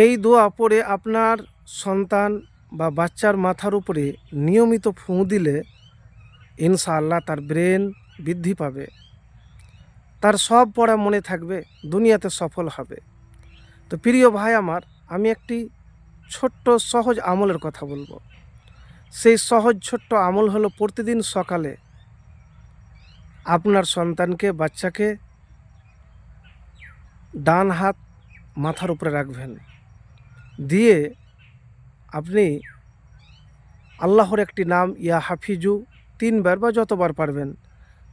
এই দোয়া পড়ে আপনার সন্তান বা বাচ্চার মাথার উপরে নিয়মিত ফুঁ দিলে ইনশাআল্লাহ তার ব্রেন বৃদ্ধি পাবে। তার সব পড়া মনে থাকবে, দুনিয়াতে সফল হবে। তো প্রিয় ভাই আমার, আমি একটি ছোট্ট সহজ আমলের কথা বলব। সেই সহজ ছোট্ট আমল হলো প্রতিদিন সকালে আপনার সন্তানকে, বাচ্চাকে ডান হাত মাথার উপরে রাখবেন। দিয়ে আপনি আল্লাহর একটি নাম, ইয়া হাফিজু, তিনবার বা যতবার পারবেন।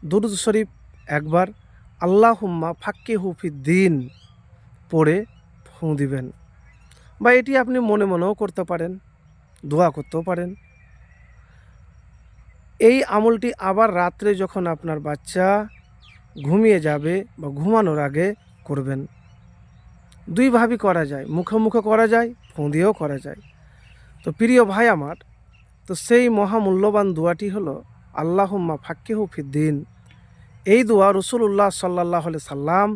দুরুদ শরীফ একবার আল্লাহ হুম্মা ফাক্কি হুফি দিন পড়ে ফুঁ দিবেন। বা এটি আপনি মনে মনেও করতে পারেন, দোয়া করতেও পারেন। এই আমলটি আবার রাত্রে যখন আপনার বাচ্চা ঘুমিয়ে যাবে বা ঘুমানোর আগে করবেন। দুইভাবেই করা যায়, মুখে মুখে করা যায় ফোঁ দিয়েও করা যায়। তো প্রিয় ভাই আমার, তো সেই মহামূল্যবান দোয়াটি হলো, আল্লাহুম্মা ফাক্কিহু ফিদ্দিন এই দোয়া রসুল্লাহ সাল্লাহ সাল্লাম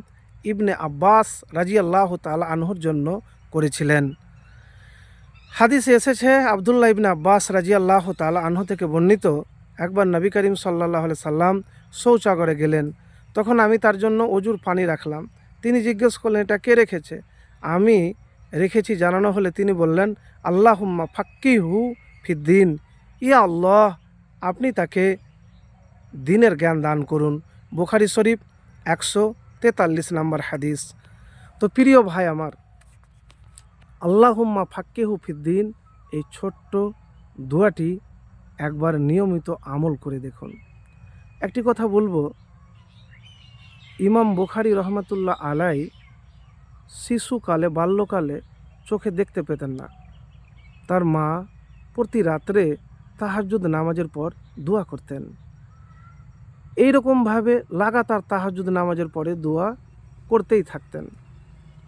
ইবনে আব্বাস রাজি আল্লাহ তালা আনহুর জন্য করেছিলেন। হাদিসে এসেছে, আবদুল্লাহ ইবনে আব্বাস রাজি আল্লাহ তালা আনহু থেকে বর্ণিত, একবার নবী করিম সাল্লাহ সাল্লাম শৌচাগরে গেলেন। তখন আমি তার জন্য অজুর পানি রাখলাম। তিনি জিজ্ঞেস করলেন, এটা কে রেখেছে? আমি রেখেছি। জানানো হলে তিনি বললেন আল্লাহ হুম্মা ফাক্কি হু ফিদ্দিন। ইয়া আল্লাহ, আপনি তাকে দিনের জ্ঞান দান করুন। বুখারি শরীফ একশো তেতাল্লিশ নম্বর হাদিস। তো প্রিয় ভাই আমার আল্লাহ হুম্মা ফাক্কি হু ফিদ্দিন, এই ছোট্ট দোয়াটি একবার নিয়মিত আমল করে দেখুন। একটি কথা বলব ইমাম বুখারি রহমতুল্লাহ আলাই শিশুকালে, বাল্যকালে চোখে দেখতে পেতেন না। তার মা প্রতি রাত্রে তাহাজুদ নামাজের পর দোয়া করতেন। এই রকমভাবে লাগাতার তাহাজুদ নামাজের পরে দোয়া করতেই থাকতেন।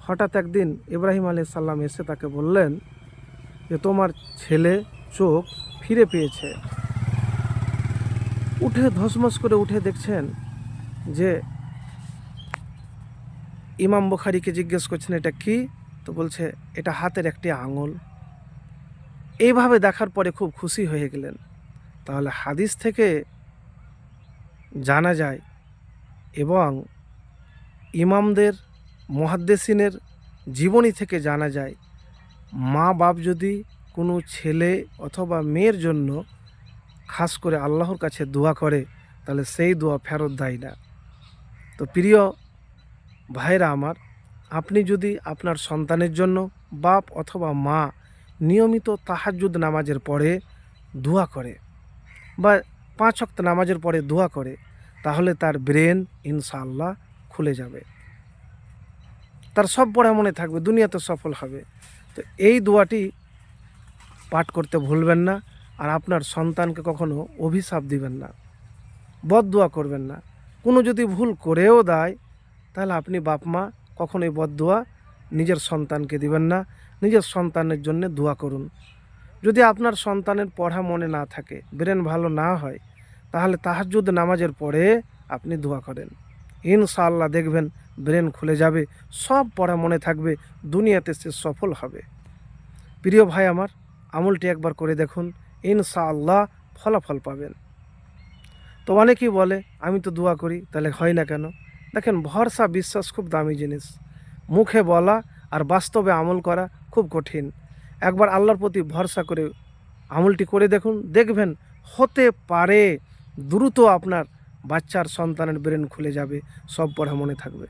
হঠাৎ একদিন ইব্রাহিম আলী সাল্লাম এসে তাকে বললেন যে, তোমার ছেলে চোখ ফিরে পেয়েছে। উঠে ধসমস করে উঠে দেখছেন যে ইমাম বুখারিকে জিজ্ঞেস করছেন, এটা কি? তো বলছে, এটা হাতের একটি আঙুল। এইভাবে দেখার পরে খুব খুশি হয়ে গেলেন। তাহলে হাদিস থেকে জানা যায় এবং ইমামদের, মহাদ্দেসিনের জীবনী থেকে জানা যায় মা বাপ যদি কোনো ছেলে অথবা মেয়ের জন্য খাস করে আল্লাহর কাছে দোয়া করে, তাহলে সেই দোয়া ফেরত দেয় না। তো প্রিয় ভাইরা আমার, আপনি যদি আপনার সন্তানের জন্য বাপ অথবা মা নিয়মিত তাহাজুদ নামাজের পরে দোয়া করে বা পাঁচ অক্ত নামাজের পরে দোয়া করে, তাহলে তার ব্রেন ইনশাআল্লাহ খুলে যাবে। তার সব পড়া মনে থাকবে, দুনিয়াতে সফল হবে। তো এই দোয়াটি পাঠ করতে ভুলবেন না আর আপনার সন্তানকে কখনো অভিশাপ দিবেন না বদ দোয়া করবেন না। কোনো যদি ভুল করেও দেয় তাহলে আপনি বাপ মা কখনোই বদদোয়া নিজের সন্তানকে দিবেন না, নিজের সন্তানের জন্য দোয়া করুন। যদি আপনার সন্তানের পড়া মনে না থাকে, ব্রেন ভালো না হয়, তাহলে তাহাজুদ নামাজের পরে আপনি দোয়া করেন। ইনশাআল্লাহ দেখবেন ব্রেন খুলে যাবে, সব পড়া মনে থাকবে, দুনিয়াতে সে সফল হবে। প্রিয় ভাই আমার, আমলটি একবার করে দেখুন, ইনশাআল্লাহ ফলাফল পাবেন। তো অনেকেই বলে, আমি তো দোয়া করি, তাহলে হয় না কেন? দেখেন, ভরসা, বিশ্বাস খুব দামি জিনিস। মুখে বলা আর বাস্তবে আমল করা খুব কঠিন। একবার আল্লাহর প্রতি ভরসা করে আমলটি করে দেখুন, দেখবেন হতে পারে দ্রুত আপনার বাচ্চার সন্তানের ব্রেন খুলে যাবে, সব পড়া মনে থাকবে।